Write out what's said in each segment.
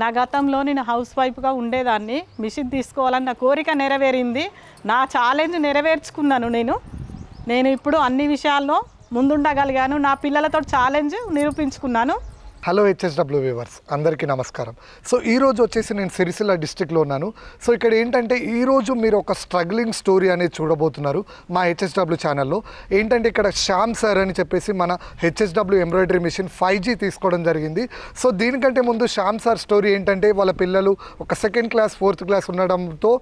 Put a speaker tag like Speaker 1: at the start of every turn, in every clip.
Speaker 1: నా గతంలో నేను హౌస్ వైఫ్గా ఉండేదాన్ని మిషన్ తీసుకోవాలని నా కోరిక నెరవేరింది. నా ఛాలెంజ్ నెరవేర్చుకున్నాను నేను. నేను ఇప్పుడు అన్ని విషయాల్లో ముందుండగలిగాను. నా పిల్లలతో ఛాలెంజ్ నిరూపించుకున్నాను.
Speaker 2: హలో హెచ్ఎస్డబ్ల్యూ వ్యూవర్స్ అందరికీ నమస్కారం. సో ఈ రోజు వచ్చేసి నేను సిరిసిల్ల డిస్టిక్లో ఉన్నాను. సో ఇక్కడ ఏంటంటే ఈరోజు మీరు ఒక స్ట్రగ్లింగ్ స్టోరీ అనేది చూడబోతున్నారు మా హెచ్ఎస్డబ్ల్యూ ఛానల్లో ఏంటంటే ఇక్కడ శ్యామ్ సార్ అని చెప్పేసి మన HSW embroidery machine five G తీసుకోవడం జరిగింది. సో దీనికంటే ముందు శ్యామ్ సార్ స్టోరీ ఏంటంటే వాళ్ళ పిల్లలు ఒక సెకండ్ క్లాస్ ఫోర్త్ క్లాస్ ఉండడంతో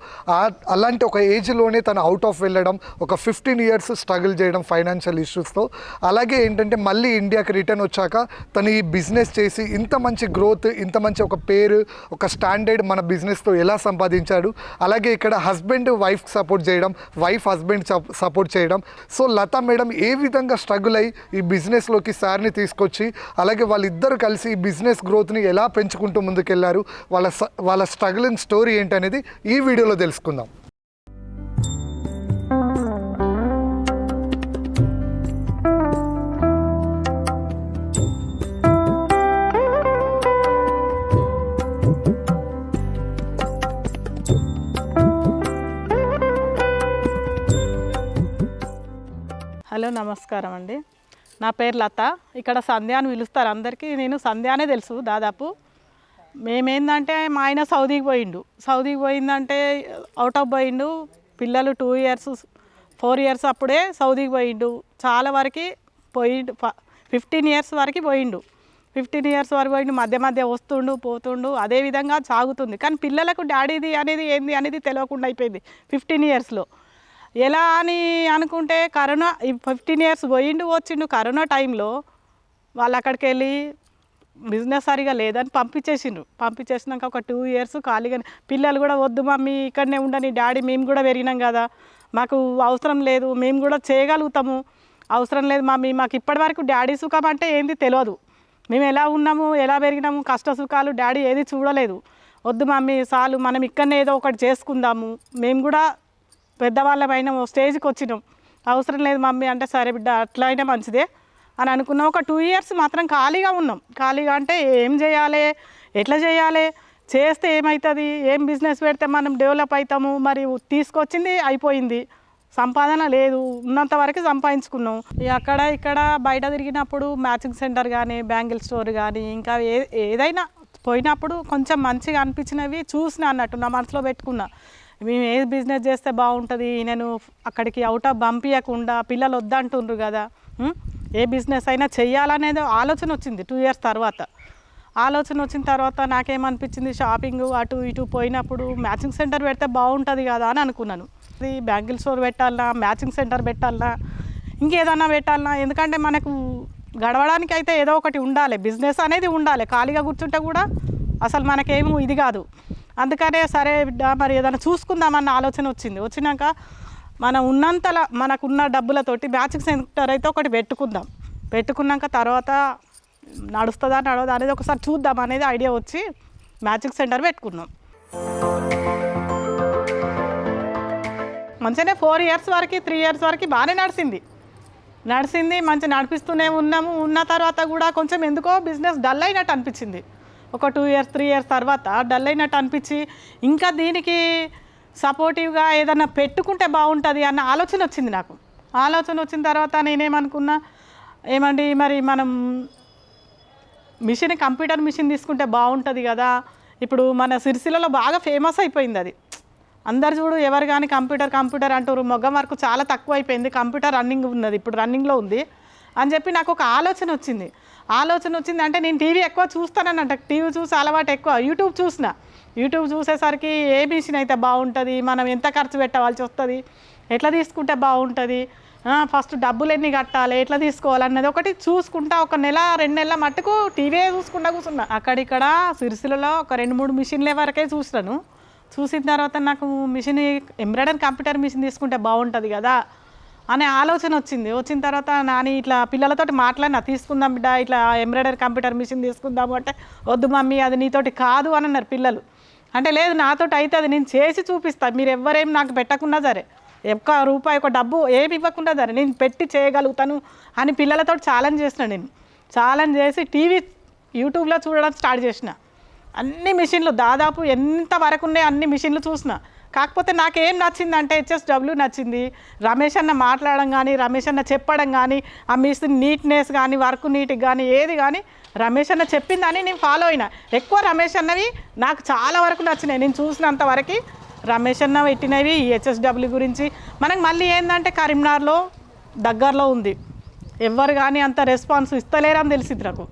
Speaker 2: అలాంటి ఒక ఏజ్లోనే తను అవుట్ ఆఫ్ వెళ్ళడం ఒక ఫిఫ్టీన్ ఇయర్స్ స్ట్రగుల్ చేయడం ఫైనాన్షియల్ ఇష్యూస్తో అలాగే ఏంటంటే మళ్ళీ ఇండియాకి రిటర్న్ వచ్చాక తను ఈ బిజినెస్ చేసి ఇంత మంచి గ్రోత్ ఇంత మంచి ఒక పేరు ఒక స్టాండర్డ్ మన బిజినెస్తో ఎలా సంపాదించాడు. అలాగే ఇక్కడ హస్బెండ్ వైఫ్ సపోర్ట్ చేయడం వైఫ్ హస్బెండ్ సపోర్ట్ చేయడం. సో లతా మేడం ఏ విధంగా స్ట్రగుల్ అయ్యి ఈ బిజినెస్లోకి సార్ని తీసుకొచ్చి అలాగే వాళ్ళిద్దరు కలిసి ఈ బిజినెస్ గ్రోత్ని ఎలా పెంచుకుంటూ ముందుకెళ్ళారు వాళ్ళ స- వాళ్ళ స్ట్రగులింగ్ స్టోరీ ఏంటనేది ఈ వీడియోలో తెలుసుకుందాం.
Speaker 1: నమస్కారం అండి. నా పేరు లత. ఇక్కడ సంధ్య అని పిలుస్తారు. అందరికీ నేను సంధ్య అనే తెలుసు దాదాపు. మేమేందంటే మా ఆయన సౌదీకి పోయిండు. సౌదీకి పోయిందంటే అవుట్ ఆఫ్ పోయిండు. పిల్లలు టూ ఇయర్స్ ఫోర్ ఇయర్స్ అప్పుడే సౌదీకి పోయిండు. చాలా వరకు పోయిండు. ఫిఫ్టీన్ ఇయర్స్ వరకు పోయిండు. ఫిఫ్టీన్ ఇయర్స్ వరకు పోయిండు. మధ్య మధ్య వస్తుండు పోతుండు. అదే విధంగా సాగుతుంది. కానీ పిల్లలకు డాడీది అనేది ఏంది అనేది తెలియకుండా అయిపోయింది. ఫిఫ్టీన్ ఇయర్స్లో ఎలా అని అనుకుంటే కరోనా ఫిఫ్టీన్ ఇయర్స్ పోయిండు వచ్చిండు కరోనా టైంలో వాళ్ళు అక్కడికి వెళ్ళి బిజినెస్ సరిగా లేదని పంపించేసిండ్రు. పంపించేసినాక ఒక టూ ఇయర్స్ ఖాళీగా పిల్లలు కూడా వద్దు మమ్మీ ఇక్కడనే ఉండని డాడీ మేము కూడా పెరిగినాం కదా. మాకు అవసరం లేదు మేము కూడా చేయగలుగుతాము. అవసరం లేదు మమ్మీ మాకు ఇప్పటివరకు డాడీ సుఖం అంటే ఏంది తెలియదు మేము ఎలా ఉన్నాము ఎలా పెరిగినాము కష్ట సుఖాలు డాడీ ఏది చూడలేదు. వద్దు మమ్మీ చాలు మనం ఇక్కడనే ఏదో ఒకటి చేసుకుందాము. మేము కూడా పెద్దవాళ్ళమైన స్టేజ్కి వచ్చినాం. అవసరం లేదు మమ్మీ అంటే సరే బిడ్డ అట్లా అయినా మంచిదే అని అనుకున్నాం. ఒక టూ ఇయర్స్ మాత్రం ఖాళీగా ఉన్నాం. ఖాళీగా అంటే ఏం చేయాలి ఎట్లా చేయాలి చేస్తే ఏమవుతుంది ఏం బిజినెస్ పెడితే మనం డెవలప్ అవుతాము మరి తీసుకొచ్చింది అయిపోయింది. సంపాదన లేదు ఉన్నంత వరకు సంపాదించుకున్నాం. అక్కడ ఇక్కడ బయట తిరిగినప్పుడు మ్యాచింగ్ సెంటర్ కానీ బ్యాంగిల్ స్టోర్ కానీ ఇంకా ఏ ఏదైనా పోయినప్పుడు కొంచెం మంచిగా అనిపించినవి చూసిన అన్నట్టు నా మనసులో పెట్టుకున్నా. మేము ఏ బిజినెస్ చేస్తే బాగుంటుంది? నేను అక్కడికి అవుట్ ఆఫ్ పంపించకుండా పిల్లలు వద్దంటుండ్రు కదా. ఏ బిజినెస్ అయినా చెయ్యాలనేది ఆలోచన వచ్చింది టూ ఇయర్స్ తర్వాత. ఆలోచన వచ్చిన తర్వాత నాకేమనిపించింది? షాపింగ్ అటు ఇటు పోయినప్పుడు మ్యాచింగ్ సెంటర్ పెడితే బాగుంటుంది కదా అని అనుకున్నాను. అది బ్యాంగిల్ స్టోర్ పెట్టాలన్నా మ్యాచింగ్ సెంటర్ పెట్టాలన్నా ఇంకేదన్నా పెట్టాలన్నా ఎందుకంటే మనకు గడవడానికి అయితే ఏదో ఒకటి ఉండాలి. బిజినెస్ అనేది ఉండాలి. ఖాళీగా కూర్చుంటే కూడా అసలు మనకేమో ఇది కాదు. అందుకనే సరే బిడ్డ మరి ఏదైనా చూసుకుందామన్న ఆలోచన వచ్చింది. వచ్చినాక మనం ఉన్నంతలా మనకున్న డబ్బులతోటి మ్యాచింగ్ సెంటర్ అయితే ఒకటి పెట్టుకుందాం. పెట్టుకున్నాక తర్వాత నడుస్తుందా నడవదా అనేది ఒకసారి చూద్దాం అనేది ఐడియా వచ్చి మ్యాచింగ్ సెంటర్ పెట్టుకున్నాం. మంచిగానే ఫోర్ ఇయర్స్ వరకు త్రీ ఇయర్స్ వరకు బాగానే నడిచింది. నడిచింది మంచి నడిపిస్తూనే ఉన్నాము. ఉన్న తర్వాత కూడా కొంచెం ఎందుకో బిజినెస్ డల్ అయినట్టు అనిపించింది. ఒక టూ ఇయర్స్ త్రీ ఇయర్స్ తర్వాత డల్ అయినట్టు అనిపించి ఇంకా దీనికి సపోర్టివ్గా ఏదన్నా పెట్టుకుంటే బాగుంటుంది అన్న ఆలోచన వచ్చింది నాకు. ఆలోచన వచ్చిన తర్వాత నేనేమనుకున్నా ఏమండి మరి మనం మిషన్ కంప్యూటర్ మిషన్ తీసుకుంటే బాగుంటుంది కదా. ఇప్పుడు మన సిరిసిల్లలో బాగా ఫేమస్ అయిపోయింది అది. అందరు చూడు ఎవరు కానీ కంప్యూటర్ కంప్యూటర్ అంటారు మొగ్గ వరకు చాలా తక్కువ అయిపోయింది కంప్యూటర్ రన్నింగ్ ఉన్నది. ఇప్పుడు రన్నింగ్లో ఉంది. అని చెప్పి నాకు ఒక ఆలోచన వచ్చింది. ఆలోచన వచ్చింది అంటే నేను టీవీ ఎక్కువ చూస్తానన్నట టీవీ చూసి అలవాటు ఎక్కువ. యూట్యూబ్ చూసిన. యూట్యూబ్ చూసేసరికి ఏ మిషన్ అయితే బాగుంటుంది. మనం ఎంత ఖర్చు పెట్టవలసి వస్తుంది? ఎట్లా తీసుకుంటే బాగుంటుంది? ఫస్ట్ డబ్బులు ఎన్ని కట్టాలి? ఎట్లా తీసుకోవాలన్నది ఒకటి చూసుకుంటా ఒక నెల రెండు నెలల మట్టుకు టీవీ చూసుకుంటా కూర్చున్నా అక్కడిక్కడ సిరిసిలలో ఒక రెండు మూడు మిషన్ల వరకే చూసినాను. చూసిన తర్వాత నాకు మిషన్ ఎంబ్రాయిడరీ కంప్యూటర్ మిషన్ తీసుకుంటే బాగుంటుంది కదా. అనే ఆలోచన వచ్చింది. వచ్చిన తర్వాత నాని ఇట్లా పిల్లలతోటి మాట్లాడినా తీసుకుందాం బిడ్డ ఇట్లా ఎంబ్రాయిడరీ కంప్యూటర్ మిషన్ తీసుకుందాము అంటే వద్దు మమ్మీ అది నీతోటి కాదు అని అన్నారు పిల్లలు. అంటే లేదు నాతోటి అయితే అది నేను చేసి చూపిస్తాను మీరు ఎవరేం నాకు పెట్టకుండా సరే ఒక్క రూపాయి ఒక డబ్బు ఏమి ఇవ్వకుండా సరే నేను పెట్టి చేయగలుగుతాను అని పిల్లలతో ఛాలెంజ్ చేసిన నేను. ఛాలెంజ్ చేసి టీవీ యూట్యూబ్లో చూడడం స్టార్ట్ చేసిన. అన్ని మిషన్లు దాదాపు ఎంత వరకు ఉన్నాయి అన్ని మిషన్లు చూసిన. కాకపోతే నాకేం నచ్చిందంటే హెచ్ఎస్డబ్ల్యూ నచ్చింది. రమేష్ అన్న మాట్లాడడం కానీ రమేష్ అన్న చెప్పడం కానీ ఆ మిస్ నీట్నెస్ కానీ వర్క్ నీట్కి కానీ ఏది కానీ రమేష్ అన్న చెప్పిందని నేను ఫాలో అయినా. ఎక్కువ రమేష్ అన్నవి నాకు చాలా వరకు నచ్చినాయి. నేను చూసినంత వరకు రమేష్ అన్న పెట్టినవి ఈ హెచ్ఎస్డబ్ల్యూ గురించి. మనకు మళ్ళీ ఏంటంటే కరీంనగర్లో దగ్గరలో ఉంది. ఎవరు కానీ అంత రెస్పాన్స్ ఇస్తలేరని తెలిసింది నాకు.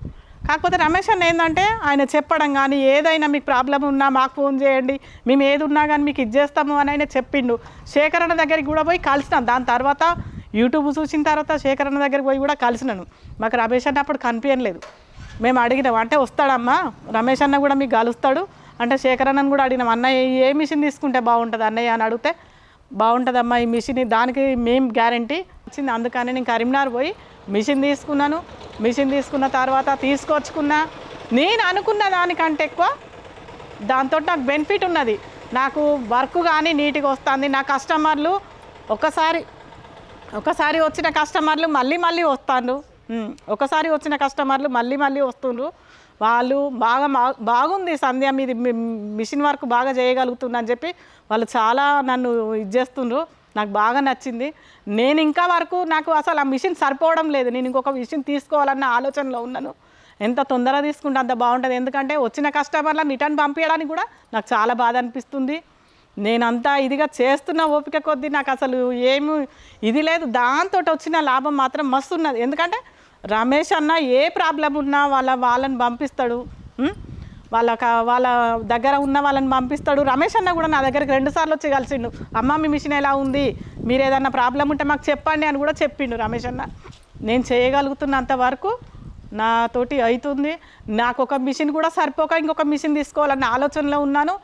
Speaker 1: కాకపోతే రమేష్ అన్న ఏంటంటే ఆయన చెప్పడం కానీ ఏదైనా మీకు ప్రాబ్లం ఉన్నా మాకు ఫోన్ చేయండి మేము ఏది ఉన్నా కానీ మీకు ఇచ్చేస్తాము అని ఆయన చెప్పిండు. శేఖరణ దగ్గరికి కూడా పోయి కలిసినాం. దాని తర్వాత యూట్యూబ్ చూసిన తర్వాత శేఖరణ దగ్గరికి పోయి కూడా కలిసినాను. మాకు రమేష్ అన్న అప్పుడు కనిపించలేదు. మేము అడిగినాం అంటే వస్తాడమ్మా? రమేష్ అన్న కూడా మీకు కలుస్తాడు? అంటే శేఖరణను కూడా అడిగినాం అన్నయ్య ఏ మిషన్ తీసుకుంటే బాగుంటుంది అన్నయ్య? అని అడిగితే బాగుంటుందమ్మా ఈ మిషన్ దానికి మేము గ్యారంటీ. వచ్చింది. అందుకని నేను కరీంనగర్ పోయి మిషన్ తీసుకున్నాను మిషన్ తీసుకున్న తర్వాత తీసుకొచ్చుకున్నా. నేను అనుకున్న దానికంటే ఎక్కువ దాంతో నాకు బెనిఫిట్ ఉన్నది. నాకు వర్క్ కానీ నీట్గా వస్తుంది. నా కస్టమర్లు ఒకసారి ఒకసారి వచ్చిన కస్టమర్లు మళ్ళీ మళ్ళీ వస్తాను ఒకసారి వచ్చిన కస్టమర్లు మళ్ళీ మళ్ళీ వస్తుండ్రు. వాళ్ళు బాగా మా- బాగుంది సంధ్య మీది మిషన్ వర్క్ బాగా చేయగలుగుతుందని చెప్పి వాళ్ళు చాలా నన్ను ఇది చేస్తుండ్రు. నాకు బాగా నచ్చింది. నేను ఇంకా వరకు నాకు అసలు ఆ మిషన్ సరిపోవడం లేదు. నేను ఇంకొక మిషన్ తీసుకోవాలన్న ఆలోచనలో ఉన్నాను. ఎంత తొందరగా తీసుకుంటే అంత బాగుంటుంది. ఎందుకంటే వచ్చిన కస్టమర్లను రిటర్న్ పంపించడానికి కూడా నాకు చాలా బాధ అనిపిస్తుంది. నేనంతా ఇదిగా చేస్తున్న ఓపిక కొద్దీ నాకు అసలు ఏమి ఇది లేదు. దాంతో వచ్చిన లాభం మాత్రం మస్తు ఉన్నది. ఎందుకంటే రమేష్ అన్న ఏ ప్రాబ్లం ఉన్నా వాళ్ళ వాళ్ళని పంపిస్తాడు. వాళ్ళ వాళ్ళ దగ్గర ఉన్న వాళ్ళని పంపిస్తాడు. రమేష్ అన్న కూడా నా దగ్గరికి రెండుసార్లు వచ్చి కలిసిండు. అమ్మ మీ మిషన్ ఎలా ఉంది? మీరు ఏదన్నా ప్రాబ్లం ఉంటే మాకు చెప్పండి అని కూడా చెప్పిండు రమేష్ అన్న. నేను చేయగలుగుతున్నంత వరకు నాతోటి అవుతుంది నాకు ఒక మిషన్ కూడా సరిపోక ఇంకొక మిషన్ తీసుకోవాలన్న ఆలోచనలో ఉన్నాను.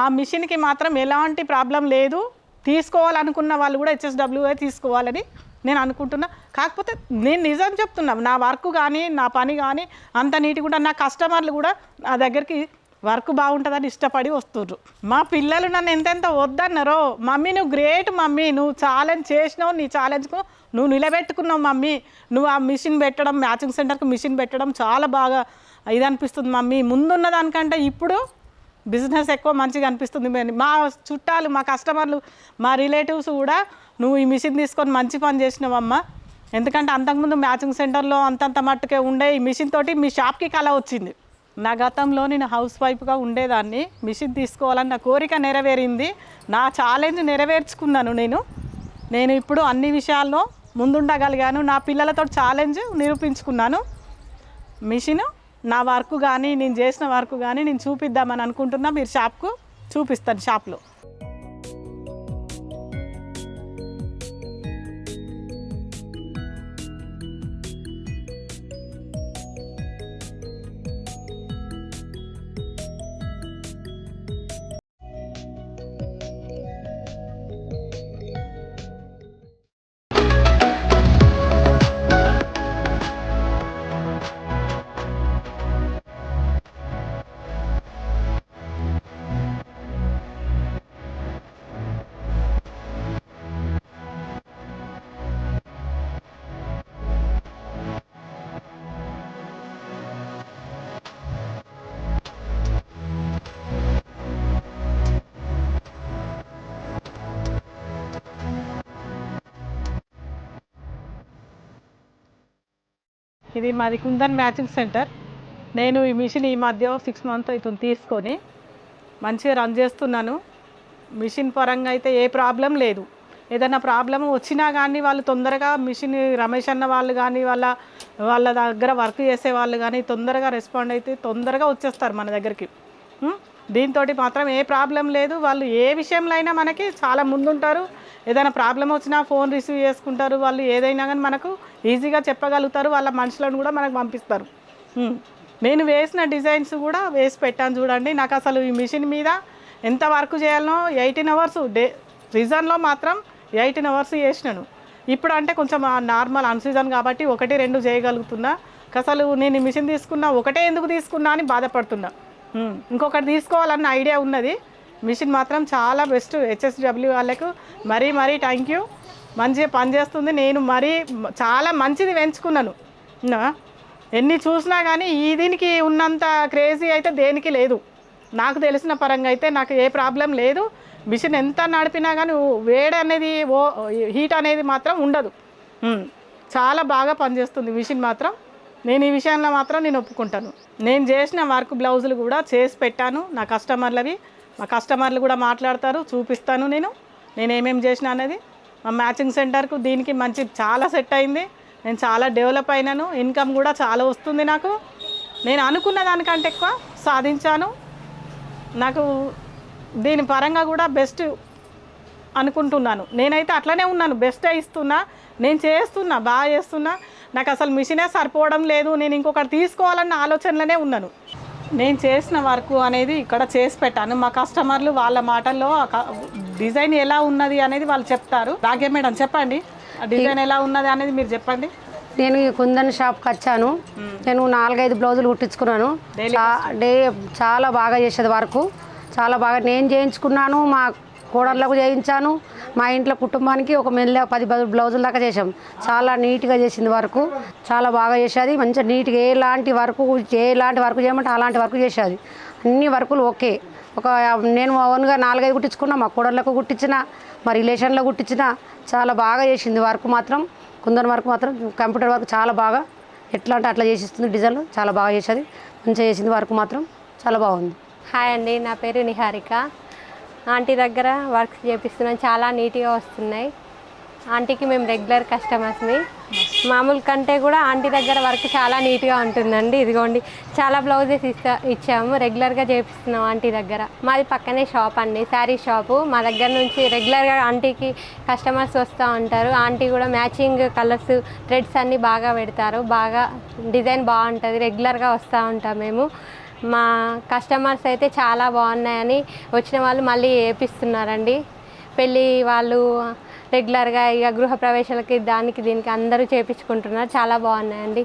Speaker 1: ఆ మిషన్కి మాత్రం ఎలాంటి ప్రాబ్లం లేదు. తీసుకోవాలనుకున్న వాళ్ళు కూడా హెచ్ఎస్డబ్ల్యూఏ తీసుకోవాలని నేను అనుకుంటున్నా. కాకపోతే నేను నిజం చెప్తున్నా నా వర్క్ కానీ నా పని కానీ అంత నీట్గా కూడా నా కస్టమర్లు కూడా నా దగ్గరికి వర్క్ బాగుంటుందని ఇష్టపడి వస్తుర్రు. మా పిల్లలు నన్ను ఎంతెంత వద్దన్నారో మమ్మీ నువ్వు గ్రేట్ మమ్మీ నువ్వు ఛాలెంజ్ చేసినావు నీ ఛాలెంజ్కు నువ్వు నిలబెట్టుకున్నావు మమ్మీ. నువ్వు ఆ మిషన్ పెట్టడం మ్యాచింగ్ సెంటర్కి మిషన్ పెట్టడం చాలా బాగా ఇది అనిపిస్తుంది మమ్మీ. ముందున్న దానికంటే ఇప్పుడు బిజినెస్ ఎక్కువ మంచిగా అనిపిస్తుంది మా చుట్టాలు మా కస్టమర్లు మా రిలేటివ్స్ కూడా నువ్వు ఈ మిషన్ తీసుకొని మంచి పని చేసినావమ్మా. ఎందుకంటే అంతకుముందు మ్యాచింగ్ సెంటర్లో అంతంత మట్టుకే ఉండే ఈ మిషన్ తోటి మీ షాప్కి కళ వచ్చింది. నా గతంలో నేను హౌస్ వైఫ్గా ఉండేదాన్ని మిషన్ తీసుకోవాలని నా కోరిక నెరవేరింది. నా ఛాలెంజ్ నెరవేర్చుకున్నాను నేను. నేను ఇప్పుడు అన్ని విషయాల్లో ముందుండగలిగాను. నా పిల్లలతో ఛాలెంజ్ నిరూపించుకున్నాను. మిషన్ నా వర్క్ కానీ నేను చేసిన వర్క్ కానీ నేను చూపిద్దామని అనుకుంటున్నా. మీరు షాప్కు చూపిస్తాను షాప్లో. ఇది మాది కుందన్ మ్యాచింగ్ సెంటర్. నేను ఈ మిషన్ ఈ మధ్య సిక్స్ మంత్ అవుతుంది తీసుకొని మంచిగా రన్ చేస్తున్నాను. మిషన్ పరంగా అయితే ఏ ప్రాబ్లం లేదు. ఏదైనా ప్రాబ్లం వచ్చినా కానీ వాళ్ళు తొందరగా మిషన్ రమేష్ అన్న వాళ్ళు కానీ వాళ్ళ వాళ్ళ దగ్గర వర్క్ చేసే వాళ్ళు కానీ తొందరగా రెస్పాండ్ అయితే తొందరగా వచ్చేస్తారు మన దగ్గరికి. దీంతో మాత్రం ఏ ప్రాబ్లం లేదు. వాళ్ళు ఏ విషయంలో అయినా మనకి చాలా ముందుంటారు. ఏదైనా ప్రాబ్లం వచ్చినా ఫోన్ రిసీవ్ చేసుకుంటారు. వాళ్ళు ఏదైనా కానీ మనకు ఈజీగా చెప్పగలుగుతారు. వాళ్ళ మనుషులను కూడా మనకు పంపిస్తారు. నేను వేసిన డిజైన్స్ కూడా వేసి పెట్టాను చూడండి. నాకు అసలు ఈ మిషన్ మీద ఎంత వర్క్ చేయాలనో ఎయిటీన్ అవర్స్ డే సీజన్లో మాత్రం ఎయిటీన్ అవర్స్ చేసినాను. ఇప్పుడు అంటే కొంచెం నార్మల్ అన్సీజన్ కాబట్టి ఒకటి రెండు చేయగలుగుతున్నా. అసలు నేను ఈ మిషన్ తీసుకున్నా ఒకటే ఎందుకు తీసుకున్నా అని బాధపడుతున్నా. ఇంకొకటి తీసుకోవాలన్న ఐడియా ఉన్నది. మిషన్ మాత్రం చాలా బెస్ట్. హెచ్ఎస్డబ్ల్యూ వాళ్ళకు మరీ మరీ థ్యాంక్ యూ మంచిగా పనిచేస్తుంది నేను మరీ చాలా మంచిది పెంచుకున్నాను. నా? ఎన్ని చూసినా కానీ ఈ దీనికి ఉన్నంత క్రేజీ అయితే దేనికి లేదు. నాకు తెలిసిన పరంగా అయితే నాకు ఏ ప్రాబ్లం లేదు. మిషన్ ఎంత నడిపినా కానీ వేడి అనేది ఓ హీట్ అనేది మాత్రం ఉండదు. చాలా బాగా పనిచేస్తుంది మిషన్ మాత్రం. నేను ఈ విషయంలో మాత్రం నేను ఒప్పుకుంటాను. నేను చేసిన వర్క్ బ్లౌజులు కూడా చేసి పెట్టాను నా కస్టమర్లవి. మా కస్టమర్లు కూడా మాట్లాడతారు చూపిస్తాను నేను. నేను ఏమేమి చేసిన అనేది మా మ్యాచింగ్ సెంటర్కు దీనికి మంచి చాలా సెట్ అయింది. నేను చాలా డెవలప్ అయినాను. ఇన్కమ్ కూడా చాలా వస్తుంది నాకు. నేను అనుకున్న దానికంటే ఎక్కువ సాధించాను. నాకు దీని పరంగా కూడా బెస్ట్ అనుకుంటున్నాను. నేనైతే అట్లనే ఉన్నాను. బెస్టే ఇస్తున్నా. నేను చేస్తున్నా బాగా చేస్తున్నా. నాకు అసలు మిషనే సరిపోవడం లేదు నేను ఇంకొకటి తీసుకోవాలన్న ఆలోచనలోనే ఉన్నాను. నేను చేసిన వర్క్ అనేది ఇక్కడ చేసి పెట్టాను. మా కస్టమర్లు వాళ్ళ మాటల్లో డిజైన్ ఎలా ఉన్నది అనేది వాళ్ళు చెప్తారు. రాగే మేడం చెప్పండి. డిజైన్ ఎలా ఉన్నది అనేది మీరు చెప్పండి.
Speaker 3: నేను ఈ కుందన్ షాప్కి వచ్చాను. నేను నాలుగైదు బ్లౌజులు కుట్టించుకున్నాను. డే చాలా బాగా చేసేది వర్క్. చాలా బాగా నేను చేయించుకున్నాను. మా కోడళ్ళకు చేయించాను. మా ఇంట్లో కుటుంబానికి ఒక మెల్ల పది పది బ్లౌజుల దాకా చేసాం చాలా నీట్గా చేసింది వరకు. చాలా బాగా చేసేది మంచిగా నీట్గా ఎలాంటి వర్క్ ఎలాంటి వర్క్ చేయమంటే అలాంటి వర్క్ చేసేది అన్ని వర్కులు ఓకే. ఒక నేను ఓన్గా నాలుగైదు కుట్టించుకున్నా మా కోడళ్ళకు కుట్టించిన మా రిలేషన్లో కుట్టించిన చాలా బాగా చేసింది వర్క్ మాత్రం. కుందన్ వర్క్ మాత్రం కంప్యూటర్ వర్క్ చాలా బాగా. ఎట్లా అంటే అట్లా చేసిస్తుంది డిజైన్లు చాలా బాగా చేసేది మంచిగా చేసింది వర్క్ మాత్రం చాలా బాగుంది.
Speaker 4: హాయ్ అండి. నా పేరు నిహారిక. ఆంటీ దగ్గర వర్క్స్ చేపిస్తున్నాం. చాలా నీట్గా వస్తున్నాయి. ఆంటీకి మేము రెగ్యులర్ కస్టమర్స్ని మామూలు కంటే కూడా ఆంటీ దగ్గర వర్క్ చాలా నీట్గా ఉంటుందండి. ఇదిగోండి చాలా బ్లౌజెస్ ఇస్తా ఇచ్చాము. రెగ్యులర్గా చేపిస్తున్నాం ఆంటీ దగ్గర. మాది పక్కనే షాప్ అండి. శారీ షాపు. మా దగ్గర నుంచి రెగ్యులర్గా ఆంటీకి కస్టమర్స్ వస్తూ ఉంటారు. ఆంటీ కూడా మ్యాచింగ్ కలర్స్ థ్రెడ్స్ అన్నీ బాగా పెడతారు. బాగా డిజైన్ బాగుంటుంది. రెగ్యులర్గా వస్తూ ఉంటాం మేము. మా కస్టమర్స్ అయితే చాలా బాగున్నాయని వచ్చిన వాళ్ళు మళ్ళీ వేపిస్తున్నారండి పెళ్ళి వాళ్ళు రెగ్యులర్గా ఇక గృహ ప్రవేశాలకి దానికి దీనికి అందరూ చేపించుకుంటున్నారు. చాలా బాగున్నాయండి.